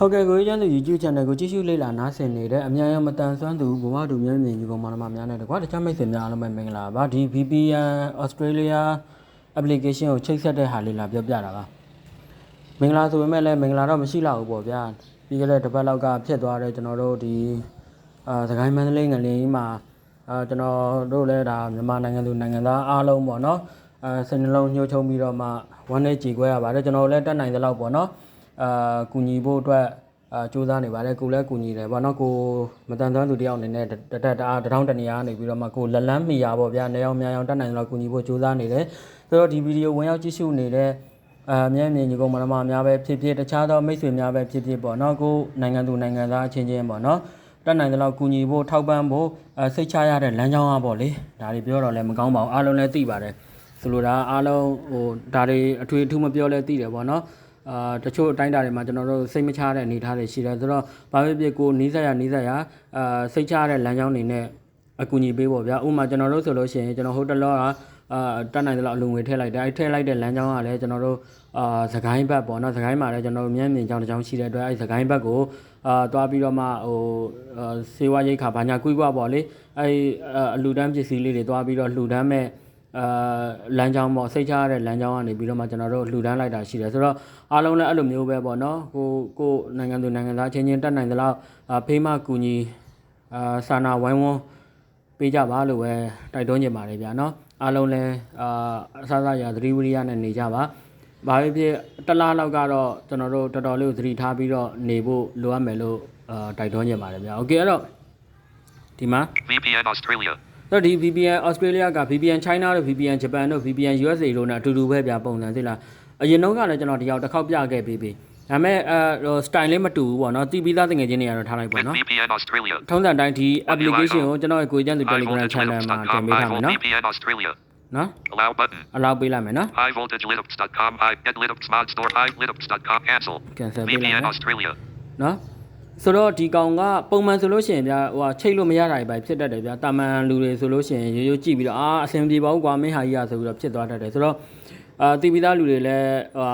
ဟုတ်ကဲ့ကိုကြီးကျန်းသူ YouTube channel ကိုကြည့်ရှုလေ့လာနားဆင်နေတဲ့အမြန်ရမတန်ဆွမ်းသူဘဝတူမြင့်မြင့်ညီကောင်မတော်များနဲ့တကွာတခြားမိတ်ဆွေများအားလုံးပဲမင်္ဂလာပါဒီ VPN Australia application ကိုချိတ်ဆက်တဲ့ဟာလေးလာပြောပြတာပါမင်္ဂလာဆိုပေမဲ့လည်းမင်္ဂလာတော့မရှိတော့ဘူးပေါ့ဗျာပြီးခဲ့တဲ့တစ်ပတ်လောက်ကဖြစ်သွားတဲ့ကျွန်တော်တို့ဒီအာသခိုင်းမန္တလေးငလင်းကြီးမှာအာကျွန်တော်တို့လည်းဒါမြန်မာနိုင်ငံသူနိုင်ငံသားအားလုံးပေါ့နော်အဲစိတ်နှလုံးညှို့ချုံပြီးတော့မှဝမ်းနဲ့ကြည်ခွဲရပါတယ်ကျွန်တော်လည်းတက်နိုင်သလောက်ပေါ့နော် အာကူညီဖို့အတွက်အာစူးစမ်းနေပါတယ်ကိုလည်းကူညီတယ်ပေါ့နော်ကိုမတန်သွမ်းသူတယောက်အနေနဲ့တတက်တအားတထောင်းတနေရာနေပြီးတော့မှကိုလက်လန်းမိရပေါ့ဗျာနေအောင်မြန်အောင်တက်နိုင်သလောက်ကူညီဖို့စူးစမ်းနေတယ်ဆိုတော့ဒီဗီဒီယိုဝင်ရောက်ကြည့်ရှုနေတဲ့အမြဲမြင်ညီကောင်မနမများပဲဖြစ်ဖြစ်တခြားသောမိတ်ဆွေများပဲဖြစ်ဖြစ်ပေါ့နော်ကိုနိုင်ငံသူနိုင်ငံသားအချင်းချင်းပေါ့နော်တက်နိုင်တဲ့လောက်ကူညီဖို့ထောက်ပံ့ဖို့အဲစိတ်ချရတဲ့လမ်းကြောင်းอ่ะပေါ့လေဒါတွေပြောတော့လည်းမကောင်းပါဘူးအားလုံးလည်းသိပါတယ်ဆိုလိုတာအားလုံးဟိုဒါတွေအထွေအထူးမပြောလဲသိတယ်ပေါ့နော် အာတချို့အတိုင်းတာတွေမှာကျွန်တော်တို့စိတ်မချတဲ့အနေအထားတွေရှိတယ်ဆိုတော့ဘာဖြစ်ဖြစ်ကိုနီးစပ်ရနီးစပ်ရအာစိတ်ချတဲ့လမ်းကြောင်းတွေနဲ့အကူအညီပေးပေါ့ဗျာဥပမာကျွန်တော်တို့ဆိုလို့ရှိရင်ကျွန်တော်ဟိုတလောကအာတက်နိုင်တဲ့လောက်အလုံငွေထည့်လိုက်တယ်အဲထည့်လိုက်တဲ့လမ်းကြောင်းကလည်းကျွန်တော်တို့အာစကိုင်းဘက်ပေါ့နော်စကိုင်းမှာလည်းကျွန်တော်တို့မျက်မြင်ကြောင်းတစ်ကြောင်းရှိတဲ့အတွက်အဲစကိုင်းဘက်ကိုအာတွားပြီးတော့မှဟိုအာစေဝါရိတ်ခါဘာညာကွေးကွာပေါ့လေအဲအလူတန်းပစ္စည်းလေးတွေတွားပြီးတော့လှူဒန်းမဲ့ အာလမ်းကြောင်းပေါ့စိတ်ချရတဲ့လမ်းကြောင်းကနေပြီးတော့မှကျွန်တော်တို့လှူဒန်းလိုက်တာရှိတယ်ဆိုတော့အားလုံးလည်းအဲ့လိုမျိုးပဲပေါ့နော်ကိုကိုနိုင်ငံသူနိုင်ငံသားချင်းချင်းတက်နိုင်သလောက်အာဖေးမကူညီအာစာနာဝိုင်းဝန်းပေးကြပါလို့ပဲတိုက်တွန်းနေပါတယ်ဗျာနော်အားလုံးလည်းအာအဆအဆရာသတိဝိရိယနဲ့နေကြပါဘာဖြစ်ဖြစ်တစ်လားလောက်ကတော့ကျွန်တော်တို့တော်တော်လေးကိုသတိထားပြီးတော့နေဖို့လိုအပ်မယ်လို့အာတိုက်တွန်းနေပါတယ်ဗျာ။ Okay အဲ့တော့ဒီမှာ VPN Australia. တော့ဒီ VPN Australia က VPN China တို့ VPN Japan တို့ VPN USA တို့နဲ့အတူတူပဲဗျာပုံစံသိလား။အရင်တော့ကလည်းကျွန်တော်ဒီရောက်တစ်ခေါက်ပြခဲ့ပြီးပြီ။ဒါပေမဲ့အဲဟို style လေးမတူဘူးပေါ့နော်။တီးပြီးသားတငယ်ချင်းတွေကတော့ထားလိုက်ပါ With နော် VPN Australia. ။ထုံးစံတိုင်းဒီ application ကိုကျွန်တော်ရဲ့ကိုကျန်းသူ Telegram channel မှာတင် HighVoltageLinups.com. ပေးထားမယ်နော် VPN Australia. ။နော် Allow button. ။အလောက်ပေးလိုက်မယ်နော် HighVoltageLinups.com. Hi. Get Linux mod store. HighLinux.com. Cancel. ။ cancel ပေးလိုက် VPN မယ် Australia. နော် ဆိုတော့ဒီကောင်ကပုံမှန်ဆိုလို့ရှိရင်ဗျာဟိုဟာချိတ်လို့မရတာတွေပဲဖြစ်တတ်တယ်ဗျာတာမန်လူတွေဆိုလို့ရှိရင်ရိုးရိုးကြည့်ပြီးတော့အာအဆင်ပြေပါဘူးကွာမင်းဟာကြီးရဆိုပြီးတော့ဖြစ်သွားတတ်တယ်ဆိုတော့ အာတီပီသားလူတွေလည်းဟို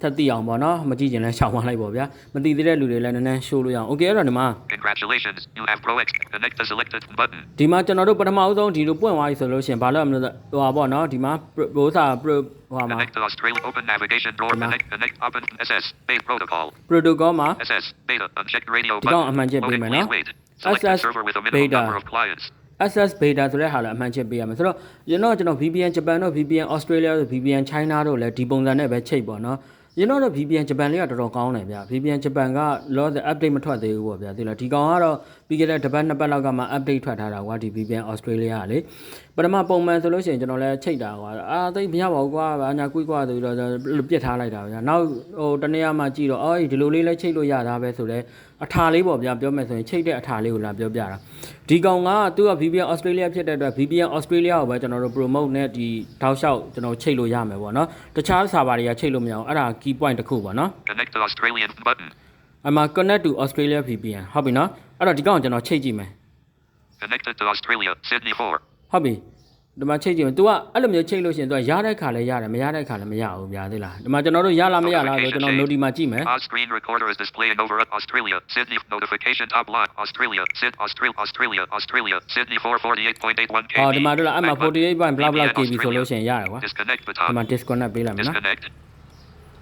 ထက်သိအောင်ပေါ့နော်မကြည့်ကျင်လဲရှောင်သွားလိုက်ပေါ့ဗျာမသိသေးတဲ့လူတွေလည်းနည်းနည်းရှိုးလို့ရအောင်โอเคအဲ့တော့ဒီမှာ Congratulations. You have Pro X. Connect the selected button. ဒီမှာကျွန်တော်တို့ပထမဦးဆုံးဒီလိုပွင့်သွားပြီဆိုလို့ရှိရင်ဘာလို့ရမလဲဆိုဟိုဟာပေါ့နော်ဒီမှာဘိုးစာဟိုဟာမှာ Connect to Australia. Open navigation drawer. Come on. Connect. Connect. Open SS. Base protocol. protocol မှာ SS. Beta. Unchecked radio Di ka button. ang manche Loading. payment, Please no? wait. Select a SS server with a minimum beta. number of clients. access beta ဆိုတဲ့ဟာလည်းအမှန်ချက်ပေးရမယ်ဆိုတော့ကျွန်တော်ကျွန်တော် VPN Japan တို့ VPN Australia တို့ VPN China တို့လည်းဒီပုံစံနဲ့ပဲချိတ်ပေါ့နော်ကျွန်တော်တို့ VPN Japan လေးကတော်တော်ကောင်းတယ်ဗျ VPN Japan က loss update မထွက်သေးဘူးပေါ့ဗျာသိလားဒီကောင်ကတော့ပြီးခဲ့တဲ့တစ်ပတ်နှစ်ပတ်လောက်ကမှ update ထွက်ထားတာကွာဒီ VPN Australia ကလေပထမပုံမှန်ဆိုလို့ရှိရင်ကျွန်တော်လည်းချိတ်တာကွာအာသိပ်မရပါဘူးကွာဘာညာကွိကွာဆိုပြီးတော့ပြစ်ထားလိုက်တာဗျာနောက်ဟိုတနေ့မှကြည့်တော့အော်ဒီလိုလေးလည်းချိတ်လို့ရတာပဲဆိုတော့ အထာလေးပေါ့ဗျာပြောမယ်ဆိုရင်ချိတ်တဲ့အထာလေးကိုလာပြောပြတာဒီကောင်ကသူက VPN Australia ဖြစ်တဲ့အတွက် VPN Australia ကိုပဲကျွန်တော်တို့ promote နဲ့ဒီတောက်လျှောက်ကျွန်တော်ချိတ်လို့ရမယ်ပေါ့နော်တခြား server တွေကချိတ်လို့မရအောင်အဲ့ဒါ key point တစ်ခုပေါ့နော် Connect to Australian button. အမှ connect to Australia VPN ဟုတ်ပြီနော်အဲ့တော့ဒီကောင်ကိုကျွန်တော်ချိတ်ကြည့်မယ် Connected to Australia. Sydney 4. ဟုတ်ပြီ ဒီမှာချိတ်ကြည့်မယ် तू ကအဲ့လိုမျိုးချိတ်လို့ရှိရင် तू ကရတဲ့ခါလဲရတယ်မရတဲ့ခါလဲမရဘူးဗျာသိလားဒီမှာကျွန်တော်တို့ရလားမရလားဆိုကျွန်တော် noti မှာကြည့်မယ် Pause screen recorder is displaying over at Australia. Sydney notification top line. Australia. Sid Australia. Australia. Australia. Sydney 448.81 KB. အော်ဒီမှာတို့လားအမှ Back button. 48 bla bla VPN KB ဆိုလို့ Australia. ရှိရင်ရတယ်ကွာ Disconnect ဒီ button. မှာ disconnect ပေးလိုက်မယ်နော် Disconnect.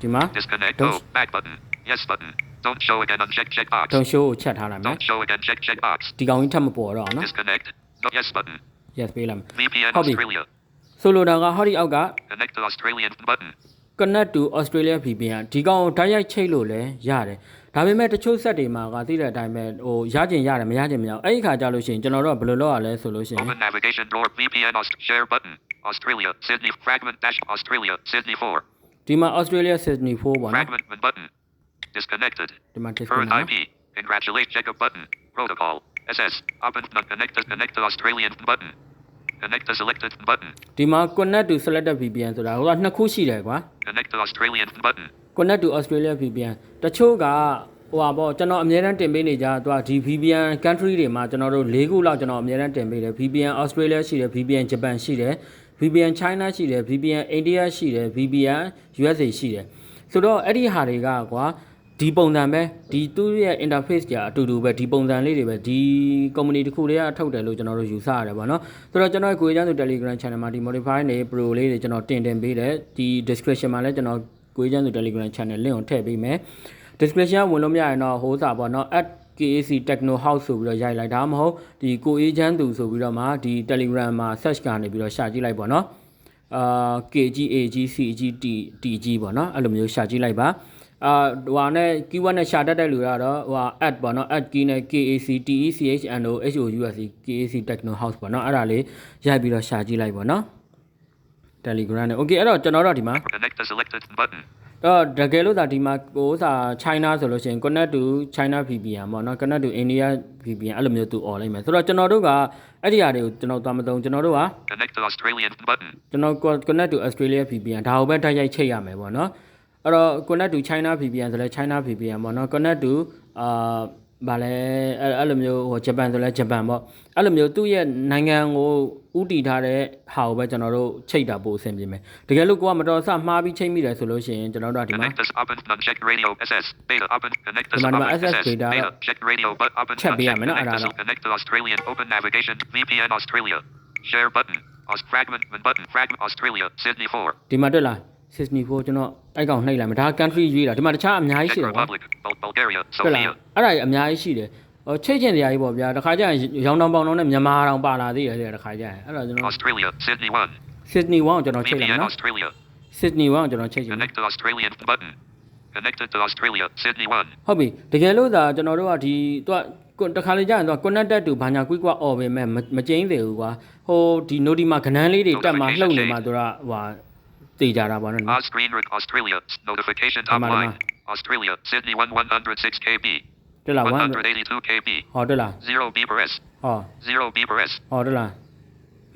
ဒီမှာ Disconnect. Don't- Go. Back button. Yes button. Don't show again. Uncheck check box. တုံ show ကိုချက်ထားလိုက်မယ် Don't show again. Check check box. ဒီကောင်ကြီးထပ်မပေါ်တော့အောင်နော် Disconnect. No. Yes button. yes ပေးလိုက်မယ် VPN Hobby. Australia. ဆိုလိုတာကဟောဒီအောက်က Connect to Australian button. connect to Australia VPN ဒီကောင်ကိုဓာတ်ရိုက်ချိတ်လို့လည်းရတယ်ဒါပေမဲ့တချို့ set တွေမှာကသိတဲ့အတိုင်းပဲဟိုရကျင်ရတယ်မရကျင်မရဘူးအဲ့ဒီခါကြလို့ရှိရင်ကျွန်တော်တို့ကဘယ်လိုလုပ်ရလဲဆိုလို့ရှိရင် Open navigation drawer. VPN Aust- share button. Australia. Sydney. Fragment dash Australia. Sydney 4. ဒီမှာ Australia Sydney 4ပေါ့နော် Fragment button. Disconnected.ဒီမှာ Current disconnect နော် IP. Congratulate check up button. Protocol. SS. Open not connect to connect to Australian button. Connect to selected button. ဒီမှာ connect to selected VPN ဆိုတာဟိုကနှစ်ခုရှိတယ်ကွာ Connect to Australian button. connect to Australia VPN တချို့ကဟိုပါပေါ့ကျွန်တော်အများတန်းတင်ပေးနေကြတော့ဒီ VPN country တွေမှာကျွန်တော်တို့၄ခုလောက်ကျွန်တော်အများတန်းတင်ပေးတယ် VPN Australia ရှိတယ် VPN Japan ရှိတယ် VPN China ရှိတယ် VPN India ရှိတယ် VPN USA ရှိတယ်ဆိုတော့အဲ့ဒီဟာတွေကကွာ ဒီပုံစံပဲဒီသူ့ရဲ့ interface ကြီးအတူတူပဲဒီပုံစံလေးတွေပဲဒီ company တစ်ခုတည်းကထုတ်တယ်လို့ကျွန်တော်တို့ယူဆရတယ်ဗောနော်ဆိုတော့ကျွန်တော်ကိုယ်ကျန်းသူ Telegram channel မှာဒီ modify နေ pro လေးတွေကျွန်တော်တင်တင်ပေးတယ်ဒီ description မှာလည်းကျွန်တော်ကိုယ်ကျန်းသူ Telegram channel link ကိုထည့်ပေးမယ် description ဝင်လို့မရရင်တော့ဟိုးစာပေါ့နော် @KAC Techno House ဆိုပြီးတော့ရိုက်လိုက်ဒါမှမဟုတ်ဒီကိုအေးချမ်းသူဆိုပြီးတော့မှဒီ Telegram မှာ search ကနေပြီးတော့ရှာကြည့်လိုက်ပေါ့နော်အာ KGAGCGT TG ပေါ့နော်အဲ့လိုမျိုးရှာကြည့်လိုက်ပါ အာဟိုဟာနဲ့ keyword နဲ့ရှာတတ်တဲ့လူကတော့ဟိုဟာ add ပေါ့နော် add key နဲ့ KAC TECHNO HOUSC KAC Techno House ပေါ့နော်အဲ့ဒါလေးရိုက်ပြီးတော့ရှာကြည့်လိုက်ပေါ့နော် Telegram နဲ့ Okay အဲ့တော့ကျွန်တော်တို့ဒီမှာ Connect the selected button. တော့တကယ်လို့သာဒီမှာဟိုဥစား China ဆိုလို့ရှိရင် connect to China VPN ပေါ့နော် connect to India VPN အဲ့လိုမျိုးသူអော်လိုက်မယ်ဆိုတော့ကျွန်တော်တို့ကအဲ့ဒီဟာတွေကိုကျွန်တော်သွားမသုံးကျွန်တော်တို့က Connect to Australian button. ကျွန်တော် connect to Australia VPN ဒါကိုပဲတိုက်ရိုက်ချိတ်ရမယ်ပေါ့နော် အဲ့တော့ connect to China VPN ဆိုလဲ China VPN ပေါ့နော် connect to အာဗာလဲအဲ့အဲ့လိုမျိုးဟိုဂျပန်ဆိုလဲဂျပန်ပေါ့အဲ့လိုမျိုးသူ့ရဲ့နိုင်ငံကိုဥတီထားတဲ့ဟာကိုပဲကျွန်တော်တို့ချိတ်တာပို့အဆင်ပြေမယ်တကယ်လို့ကိုကမတော်ဆမှားပြီးချိတ်မိတယ်ဆိုလို့ရှိရင်ကျွန်တော်တို့ကဒီမှာ Connect this open unchecked radio SS beta open connect this Diba, diba, open SS SS beta, beta check radio but open check unchecked biyame, no? connect Ara, this no? connect to Australian open navigation VPN Australia share button Aus fragment button fragment Australia Sydney 4ဒီမှာတွေ့လား 64ကျွန်တော်အဲ့ကောင်နှိပ်လိုက်မယ်ဒါ country ရွေးတာဒီမှာတခြားအများကြီး Czech ရှိတယ်ကွာ Republic Bul- Bulgaria တွေ့လား Sofia အဲ့ဒါကြီးအများကြီးရှိတယ်ဟိုချိတ်ချင်တရားကြီးပေါ့ဗျာတခါကျရင်ရောင်တောင်ပေါင်တောင်နဲ့မြန်မာတောင်ပါလာသေးတယ်တခါကျရင်အဲ့တော့ကျွန်တော် Australia Sydney 1 Sydney 1ကိုကျွန်တော်ချိတ်လိုက်မယ် VPN နော် Australia Sydney 1ကိုကျွန်တော်ချိတ်ချင်တယ် connect to Australian button connected to Australia Sydney 1ဟုတ်ပြီတကယ်လို့သာကျွန်တော်တို့ကဒီသူကတခါလေကြာရင်သူက connected to ဘာညာ quick ကွာអော်ပဲမဲ့မမကျင်းသေးဘူးကွာဟိုဒီ node ဒီမှာကဏန်းလေးတွေတက်မှာလှုပ်နေမှာသူကဟို တေးjara ပါနော် Oz Green Rock, Australia notification top Tama, line Australia Sydney 1 106 KB တွေ့လား1 182 KB ဟောတွေ့လား 0 beeper S ဟော 0 beeper S ဟောတွေ့လား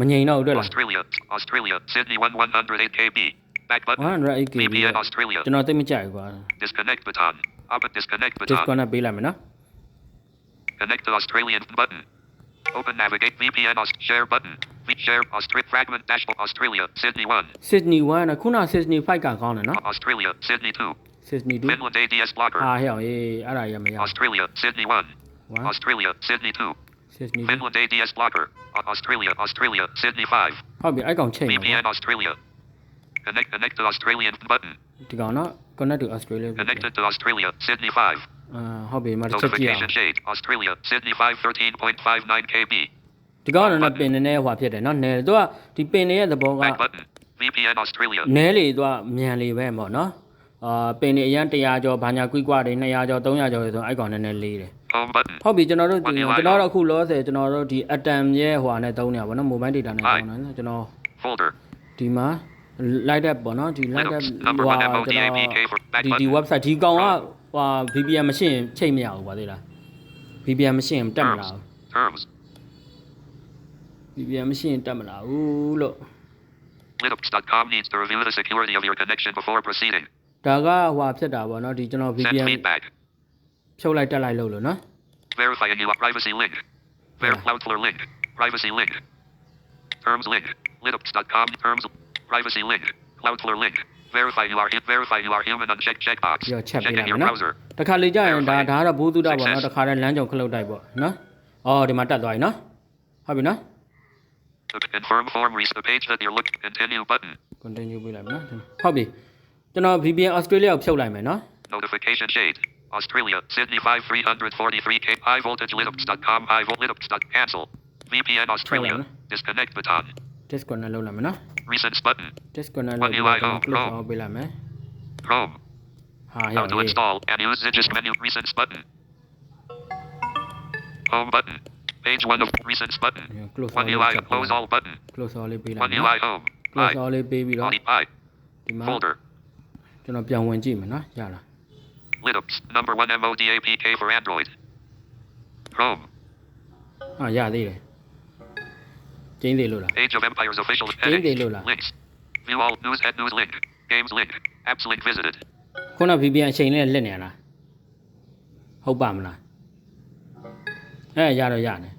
မငြိမ်တော့ဘူးတွေ့လား Australia Australia Sydney 1 108 KB back button 108 KB VPN Australia ကျွန်တော်သိမကြိုက်ဘူးကွာ disconnect button up and disconnect button disconnect ပေးလိုက်မယ်နော် connect to Australian button open navigate VPN Aust share button V share Australia fragment dash Australia Sydney 1 Sydney 1နဲ့ခုန Sydney 5ကကောင်းတယ်နော် Australia Sydney 2 Sydney 2 Finland ADS blocker ဟာဟဲ့အောင်ရေးအဲ့ဒါရမရ Australia Sydney 1 What? Australia Sydney 2 Sydney 2 Finland ADS blocker. Au- Australia, Australia, Sydney 5. ဟုတ်ပြီအဲ့ကောင်ချိန်ပါ VPN Australia. Connect, connect to Australian button. ဒီကောင်နော် connect to Australia Connected to Australia, Sydney 5. အာဟုတ်ပြီမတစ်ချက်ကြည့်အောင် Notification shade. Australia, Sydney 5, 13.59 KB. ဒီကောင်ကတော့ပင်နေနေဟွာဖြစ်တယ်နော်နယ်သူကဒီပင်နေရဲ့သဘောက Back button. VPN Australia. နဲလေသူကမြန်လေပဲပေါ့နော်အာပင်နေအရန်100ကျော်ဘာညာကွိကွာတွေ200ကျော်300ကျော်တွေဆိုအဲ့ကောင်နည်းနည်းလေးတယ် Home button. ဟုတ်ပြီကျွန်တော်တို့ဒီ One UI ကျွန်တော်တို့အခုလောဆယ်ကျွန်တော်တို့ဒီ atom ရဲ့ဟွာနဲ့သုံးနေတာပေါ့နော် mobile data နဲ့သုံးတာနော်ကျွန်တော် Folder. ဒီမှာ light up ပေါ့နော်ဒီ light up Linux, number ဟွာ one ကျွန် MODAPK တော် for back ဒီဒီ button. website ဒီကောင်ကဟွာ VPN မရှင်းချိန်မရဘူးပါသေးလား VPN မရှင်းတက်မလာဘူး Terms. VPN မရှင်းတက်မလာဘူးလို့ Linux.com needs to review the security of your connection before proceeding. ဒါကဟွာဖြစ်တာပေါ့နော်ဒီကျွန်တော် Send VPN feedback. ဖြုတ်လိုက်တက်လိုက်လို့လို့နော် Verifying your privacy link. Ver Yeah. Cloudflare link. Privacy link. Terms link. Linux.com terms. Privacy link. Cloudflare link. Verify you are verify you are human uncheck checkbox. ပြီးတော့ချက်ပေးလို Checking က်မ your ယ်နော် browser. တခါလေကြာရင်ဒါ Verify. ဒါကတော့ဘိုးသူတာပေါ့နော် Success. တခါတည်းလမ်းကြုံခလုတ်တိုက်ပေါ့နော်အော်ဒီမှာတက်သွားပြီနော်ဟုတ်ပြီနော် To confirm form reach the page that you're looking. Continue button. continue ပေးလိုက်မယ်နော်ဟုတ်ပြီကျွန်တော် VPN Australia ကိုဖြုတ်လိုက်မယ်နော် Notification shade. Australia. Sydney 5 343K. High voltage Linux.com. High volt Linux. Cancel. VPN Australia. Sorry, Disconnect button. disconnect လုပ်လိုက်မယ်နော် Recents button. disconnect What လုပ် UI ပြီးတော့ oh, close oh. အောင်ပေးလိုက်မယ် Chrome. ဟာရ How to ရေး install and use Zigis menu. Recents button. Home button. Page 1 of recents button. close One အောင် UI. ချက်ပေး Close လိုက် all button. close all လေးပေးလိုက် One နော် UI home. close I. all လေးပေးပြီးတော့ Body I. ဒီမှာ Folder. ကျွန်တော်ပြန်ဝင်ကြည့်မယ်နော်ရလား Linux. Number 1 MODAPK for Android. Chrome. ဟာရသေးတယ်ကျင်းသေးလို့လား Age of Empires official Game heading. day Lola. Links. View all news at news link. Games link. Apps link visited. ခုန VPN အချိန်နဲ့လက်နေရလားဟုတ်ပါမလား အဲရတော့ရတယ်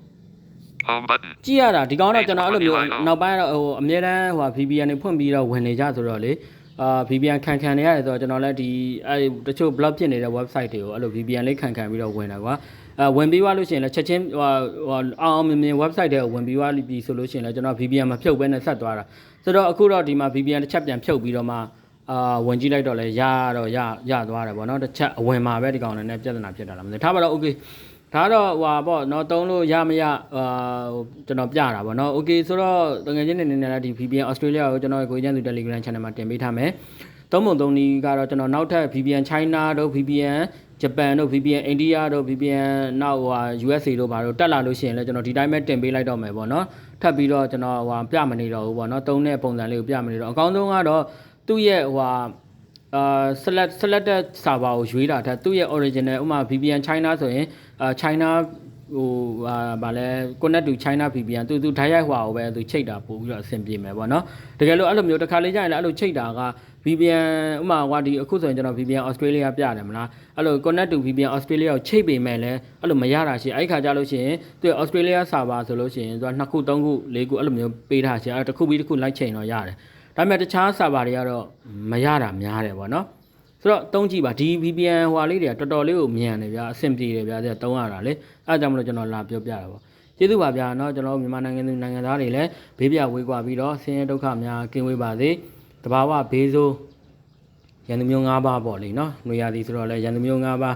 Home button. ကြည့်ရတာဒီကောင်တော့ကျွန်တော်အဲ့လိုမျိုး Hey, oh. နောက်ပိုင်းတော့ဟိုအများတန်းဟို VPN တွေဖွင့်ပြီးတော့ဝင်နေကြဆိုတော့လေအာ VPN ခံခံနေရတယ်ဆိုတော့ကျွန်တော်လည်းဒီအဲတချို့ blog ဖြစ်နေတဲ့ website တွေကိုအဲ့လို VPN လေးခံခံပြီးတော့ဝင်တာကွာအဲဝင်ပြီးသွားလို့ရှိရင်လည်းချက်ချင်းဟိုဟိုအောင်အောင်မြင်မြင် website တွေကိုဝင်ပြီးသွားပြီဆိုလို့ရှိရင်လည်းကျွန်တော် VPN မဖြုတ်ဘဲနဲ့ဆက်သွားတာဆိုတော့အခုတော့ဒီမှာ VPN တစ်ချက်ပြန်ဖြုတ်ပြီးတော့မှအာဝင်ကြည့်လိုက်တော့လဲရတော့ရရသွားတယ်ဗောနော်တစ်ချက်အဝင်မှာပဲဒီကောင်လည်းနဲ့ပြဿနာဖြစ်တာလားမသိဘူးထားပါတော့ okay ဒါတော့ဟွာပေါ့နော်တုံးလို့ရမရအာကျွန်တော်ပြတာပေါ့နော် okay ဆိုတော့တကယ်ချင်းနေနေလားဒီ VPN Australia ကိုကျွန်တော်ကိုကျန်းသူ Telegram channel မှာတင်ပေးထားမယ်သုံးပုံသုံးနည်းကတော့ကျွန်တော်နောက်ထပ် VPN China တို့ VPN ဂျပန်တို့ VPN အိန္ဒိယတို့ VPN နောက်ဟို USA တို့ဘာတို့တက်လာလို့ရှိရင်လည်းကျွန်တော်ဒီတိုင်းပဲတင်ပေးလိုက်တော့မယ်ပေါ့နော်ထပ်ပြီးတော့ကျွန်တော်ဟိုပြမနေတော့ဘူးပေါ့နော်သုံးတဲ့ပုံစံလေးကိုပြမနေတော့အကောင်းဆုံးကတော့သူ့ရဲ့ဟိုအာ select selected server ကိုရွေးတာထက်သူ့ရဲ့ original ဥမာ VPN China ဆိုရင် အာ China ဟိုဟာဗာလဲ connect to China VPN သူသူဓာတ်ရိုက်ဟွာကိုပဲသူချိတ်တာပို့ပြီးတော့အဆင်ပြေမယ်ပေါ့နော်တကယ်လို့အဲ့လိုမျိုးတစ်ခါလေးကြာရင်လည်းအဲ့လိုချိတ်တာက VPN ဥမာဟွာဒီအခုဆိုရင်ကျွန်တော် VPN Australia ပြတယ်မလားအဲ့လို connect to VPN Australia ကိုချိတ်ပေမဲ့လည်းအဲ့လိုမရတာရှိအဲ့ခါကြလို့ရှိရင်သူ Australia server ဆိုလို့ရှိရင်သူကနှစ်ခုသုံးခုလေးခုအဲ့လိုမျိုးပေးထားရှိအဲ့တစ်ခုပြီးတစ်ခုလိုက်ချိန်တော့ရတယ်ဒါပေမဲ့တခြား server တွေကတော့မရတာများတယ်ပေါ့နော် ဆိုတော့တုံးကြည့်ပါဒီ VPN ဟွာလေးတွေကတော်တော်လေးကိုမြန်တယ်ဗျာအဆင်ပြေတယ်ဗျာတဲ့တုံးရတာလေအဲဒါကြောင့်မလို့ကျွန်တော်လာပြောပြတာပေါ့ကျေးဇူးပါဗျာเนาะကျွန်တော်တို့မြန်မာနိုင်ငံသူနိုင်ငံသားတွေလည်းဘေးပြဝေးကွာပြီးတော့ဆင်းရဲဒုက္ခများကင်းဝေးပါစေတဘာဝဘေးဆိုးရန်သူမျိုး၅ပါးပေါ့လေเนาะຫນွေရသည်ဆိုတော့လည်းရန်သူမျိုး၅ပါး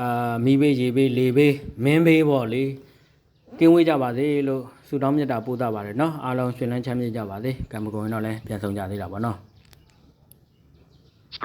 အာမိဘေးရေဘေးလေဘေးမင်းဘေးပေါ့လေကင်းဝေးကြပါစေလို့ဆုတောင်းမြတ်တာပို့တာပါတယ်เนาะအားလုံးရှင်လန်းချမ်းမြေ့ကြပါစေကံမကုန်ရင်တော့လည်းပြန်ဆောင်ကြသေးတာပေါ့เนาะ